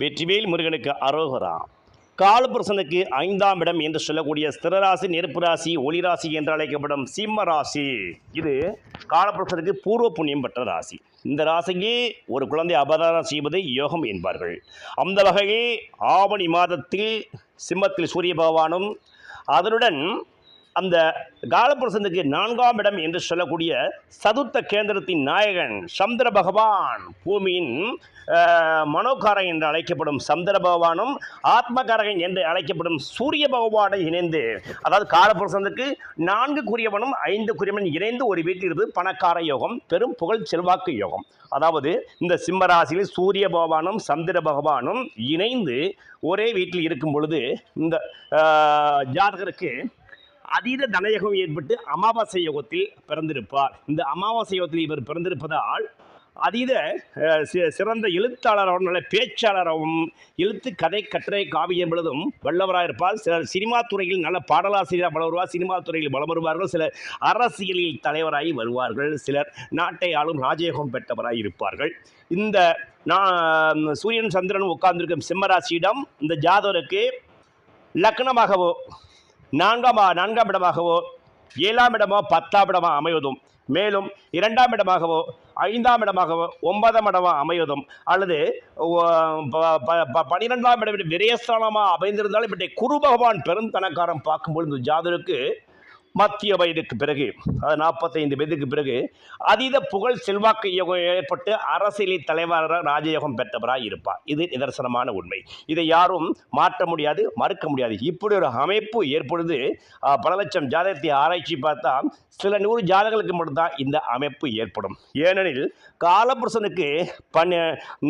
வெற்றிவேல் முருகனுக்கு அரோகரா. காலபுருஷனுக்கு ஐந்தாம் இடம் என்று சொல்லக்கூடிய ஸ்திரராசி நெருப்பு ராசி ஒளிராசி என்று அழைக்கப்படும் சிம்ம ராசி. இது காலபுருஷனுக்கு பூர்வ புண்ணியம் பெற்ற ராசி. இந்த ராசிக்கு ஒரு குழந்தை அபதாரம் செய்வது யோகம் என்பார்கள். அந்த வகையில் ஆவணி மாதத்தில் சிம்மத்தில் சூரிய பகவானும் அதனுடன் அந்த காலபுரசனுக்கு நான்காம் இடம் என்று சொல்லக்கூடிய சதுர்த்த கேந்திரத்தின் நாயகன் சந்திர பகவான். பூமியின் மனோகாரகன் என்று அழைக்கப்படும் சந்திர பகவானும் ஆத்மகாரகன் என்று அழைக்கப்படும் சூரிய பகவானை இணைந்து அதாவது காலபுருஷனுக்கு நான்கு குறியவனும் ஐந்து குறியவனும் இணைந்து ஒரு வீட்டில் இருப்பது பணக்கார யோகம் பெரும் புகழ் செல்வாக்கு யோகம். அதாவது இந்த சிம்மராசியில் சூரிய பகவானும் சந்திர பகவானும் இணைந்து ஒரே வீட்டில் இருக்கும் பொழுது இந்த ஜாதகருக்கு அதீத தனயோகம் ஏற்பட்டு அமாவாசை யோகத்தில் பிறந்திருப்பார். இந்த அமாவாசை யோகத்தில் இவர் பிறந்திருப்பதால் அதீத சிறந்த எழுத்தாளராகவும் நல்ல பேச்சாளராகவும் எழுத்து கதை கட்டுரை காவியம் எழுதும் வல்லவராக இருப்பார். சிலர் சினிமா துறையில் நல்ல பாடலாசிரியராக வளம் வருவார் சினிமா துறையில் வளம் வருவார்கள். சிலர் அரசியலில் தலைவராகி வருவார்கள். சிலர் நாட்டை ஆளும் ராஜயோகம் பெற்றவராக இருப்பார்கள். இந்த நான் சூரியன் சந்திரன் உட்கார்ந்திருக்கும் சிம்மராசியிடம் இந்த ஜாதவருக்கு லக்னமாகவோ நான்காம் நான்காம் இடமாகவோ ஏழாம் இடமோ பத்தாம் இடமோ அமைவதும். மேலும் இரண்டாம் இடமாகவோ ஐந்தாம் இடமாகவோ ஒன்பதாம் இடமோ அமைவதும். அல்லது பனிரெண்டாம் ப- ப- ப- இடம் விரயஸ்தானமாக அமைந்திருந்தாலும் இப்படி குரு பகவான் பெருந்தனக்காரன் பார்க்கும்பொழுது ஜாதருக்கு மத்திய வயதுக்கு பிறகு அதாவது நாற்பத்தைந்து வயதுக்கு பிறகு அதீத புகழ் செல்வாக்கு யோகம் ஏற்பட்டு அரசியலில் தலைவராக ராஜயோகம் பெற்றவராக இருப்பார். இது நிதர்சனமான உண்மை. இதை யாரும் மாற்ற முடியாது மறுக்க முடியாது. இப்படி ஒரு அமைப்பு ஏற்படுது. பல லட்சம் ஜாதகத்தை ஆராய்ச்சி பார்த்தா சில நூறு ஜாதகங்களுக்கு மட்டும்தான் இந்த அமைப்பு ஏற்படும். ஏனெனில் காலபுருஷனுக்கு பன்ன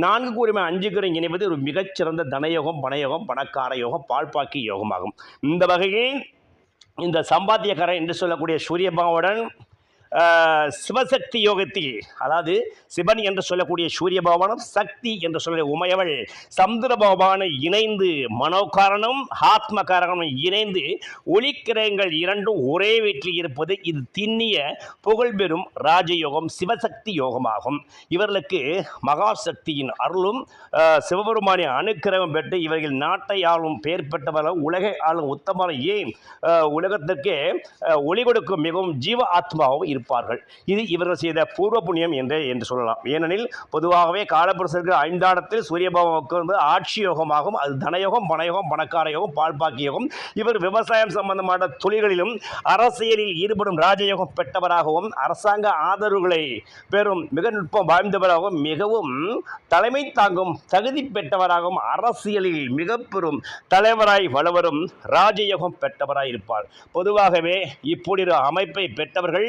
நான்கு கூறுமை அஞ்சு குறை இணைவது ஒரு மிகச்சிறந்த தனயோகம் பணயோகம் பணக்கார யோகம் பால்பாக்கி யோகமாகும். இந்த வகையில் இந்த சம்பாத்தியக்காரன் என்று சொல்லக்கூடிய சூரியபாவுடன் சிவசக்தி யோகத்தில் அதாவது சிவன் என்று சொல்லக்கூடிய சூரிய பகவானும் சக்தி என்று சொல்லக்கூடிய உமையவள் சந்திர பகவானை இணைந்து மனோகாரணம் ஆத்ம காரணம் இணைந்து ஒளிக்கிரகங்கள் இரண்டும் ஒரே வீட்டில் இருப்பது இது திண்ணிய புகழ்பெறும் ராஜயோகம் சிவசக்தி யோகமாகும். இவர்களுக்கு மகாசக்தியின் அருளும் சிவபெருமானின் அனுக்கிரகம் பெற்று இவர்கள் நாட்டை ஆளும் பெயர் பெற்றவர்கள் உலகை ஆளும் உத்தமான ஏன் உலகத்திற்கு ஒளி கொடுக்கும் மிகவும் ஜீவ ஆத்மாவும் இருப்பார்கள் இது இவர்கள் செய்த பூர்வ புண்ணியம் என்றே என்று சொல்லலாம். ஏனெனில் பொதுவாகவே காலபுருஷருக்கு ஐந்தாடத்தில் சூரியபாவம் வந்து ஆட்சி யோகமாகும் அது தனயோகம் பணயோகம் பணக்கார யோகம் பால்பாக்கி யோகம். இவர் விவசாயம் சம்பந்தமான தொழில்களிலும் அரசியலில் ஈடுபடும் ராஜயோகம் பெற்றவராகவும் அரசாங்க ஆதரவுகளை பெறும் மிக நுட்பம் வாய்ந்தவராகவும் மிகவும் தலைமை தாங்கும் தகுதி பெற்றவராகவும் அரசியலில் மிக பெரும் தலைவராய் வளவரும் ராஜயோகம் பெற்றவராய் இருப்பார் பொதுவாகவே இப்படி ஒரு அமைப்பை பெற்றவர்கள்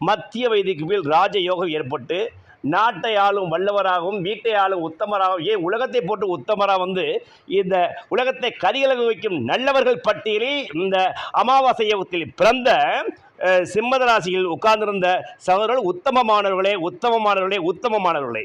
மத்திய வயதுக்கு மேல் ராஜயோகம் ஏற்பட்டு நாட்டை ஆளும் வல்லவராகவும் வீட்டை ஆளும் உத்தமராகவும் ஏன் உலகத்தை போட்டு உத்தமராக வந்து இந்த உலகத்தை கதிகலக வைக்கும் நல்லவர்கள் பட்டியலில் இந்த அமாவாசை யோகத்தில் பிறந்த சிம்மதராசியில் உட்கார்ந்திருந்த சகோதரர்கள் உத்தமமானவர்களே உத்தமமானவர்களே உத்தமமானவர்களே.